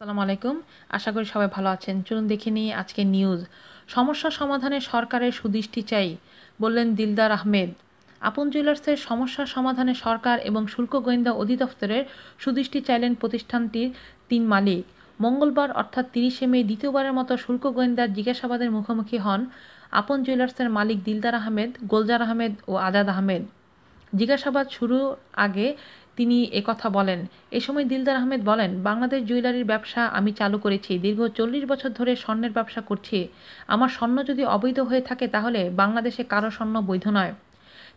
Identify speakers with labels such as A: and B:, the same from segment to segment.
A: আসসালামু আলাইকুম। আশা করি সবাই ভালো আছেন। চলুন দেখে নিই আজকে নিউজ সমস্যা সমাধানে সরকারের সুদৃষ্টি চাই, বললেন দিলদার আহমেদ। আপন জুয়েলার্সের সমস্যা সমাধানে সরকার এবং শুল্ক গোয়েন্দা অধিদপ্তরের সুদৃষ্টি চাইলেন প্রতিষ্ঠানটির তিন মালিক। মঙ্গলবার অর্থাৎ তিরিশে মে দ্বিতীয়বারের মতো শুল্ক গোয়েন্দার জিজ্ঞাসাবাদের মুখোমুখি হন আপন জুয়েলার্সের মালিক দিলদার আহমেদ, গোলজার আহমেদ ও আজাদ আহমেদ। জিজ্ঞাসাবাদ শুরু আগে তিনি কথা বলেন। এ সময় দিলদার আহমেদ বলেন, বাংলাদেশ জুয়েলারির ব্যবসা আমি চালু করেছি, দীর্ঘ চল্লিশ বছর ধরে স্বর্ণের ব্যবসা করছি। আমার স্বর্ণ যদি অবৈধ হয়ে থাকে তাহলে বাংলাদেশে কারও স্বর্ণ বৈধ নয়।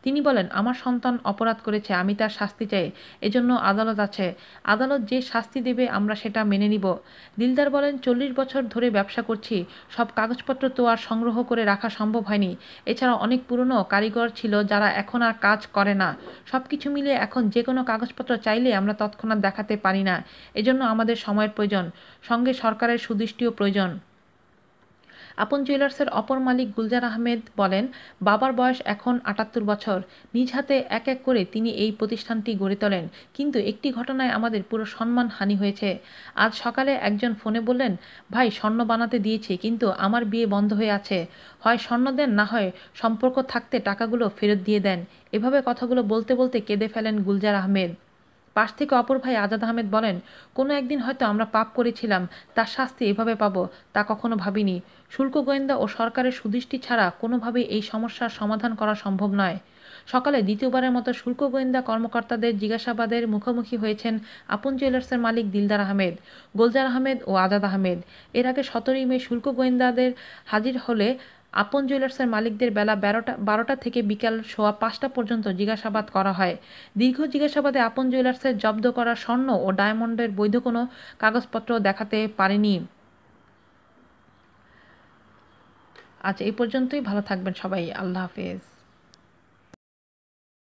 A: তিনি বলেন, আমার সন্তান অপরাধ করেছে, আমি তার শাস্তি চাই, এজন্য আদালত আছে। আদালত যে শাস্তি দেবে, আমরা সেটা মেনে নিব। দিলদার বলেন, চল্লিশ বছর ধরে ব্যবসা করছি, সব কাগজপত্র তো আর সংগ্রহ করে রাখা সম্ভব হয়নি। এছাড়া অনেক পুরনো কারিগর ছিল যারা এখন আর কাজ করে না। সব কিছু মিলে এখন যে কোনো কাগজপত্র চাইলে আমরা তৎক্ষণাৎ দেখাতে পারি না। এজন্য আমাদের সময়ের প্রয়োজন। সঙ্গে সরকারের সুদৃষ্টিও প্রয়োজন। আপন জুয়েলার্সের অপর মালিক গুলজার আহমেদ বলেন, বাবার বয়স এখন আটাত্তর বছর। নিজ হাতে এক এক করে তিনি এই প্রতিষ্ঠানটি গড়ে তোলেন। কিন্তু একটি ঘটনায় আমাদের পুরো সম্মান হানি হয়েছে। আজ সকালে একজন ফোনে বললেন, ভাই, স্বর্ণ বানাতে দিয়েছি, কিন্তু আমার বিয়ে বন্ধ হয়ে আছে। হয় স্বর্ণ দেন, না হয় সম্পর্ক থাকতে টাকাগুলো ফেরত দিয়ে দেন। এভাবে কথাগুলো বলতে বলতে কেঁদে ফেলেন গুলজার আহমেদ। পাশ থেকে অপর ভাই আজাদ আহমেদ বলেন, কোনো একদিন হয়তো আমরা পাপ করেছিলাম, তার শাস্তি এভাবে পাব, তা কখনো ভাবিনি। শুল্ক গোয়েন্দা ও সরকারের সুদৃষ্টি ছাড়া কোনোভাবেই এই সমস্যার সমাধান করা সম্ভব নয়। সকালে দ্বিতীয়বারের মতো শুল্ক গোয়েন্দা কর্মকর্তাদের জিজ্ঞাসাবাদের মুখোমুখি হয়েছেন আপন জুয়েলার্সের মালিক দিলদার আহমেদ, গোলজার আহমেদ ও আজাদ আহমেদ। এর আগে সতেরোই মে শুল্ক গোয়েন্দাদের হাজির হলে আপন জুয়েলার্সের মালিকদের বেলা বারোটা বারোটা থেকে বিকাল সোয়া পাঁচটা পর্যন্ত জিজ্ঞাসাবাদ করা হয়। দীর্ঘ জিজ্ঞাসাবাদে আপন জুয়েলার্সের জব্দ করা স্বর্ণ ও ডায়মন্ডের বৈধ কোনো কাগজপত্র দেখাতে পারেনি। আচ্ছা এই পর্যন্তই। ভালো থাকবেন সবাই। আল্লাহ হাফেজ।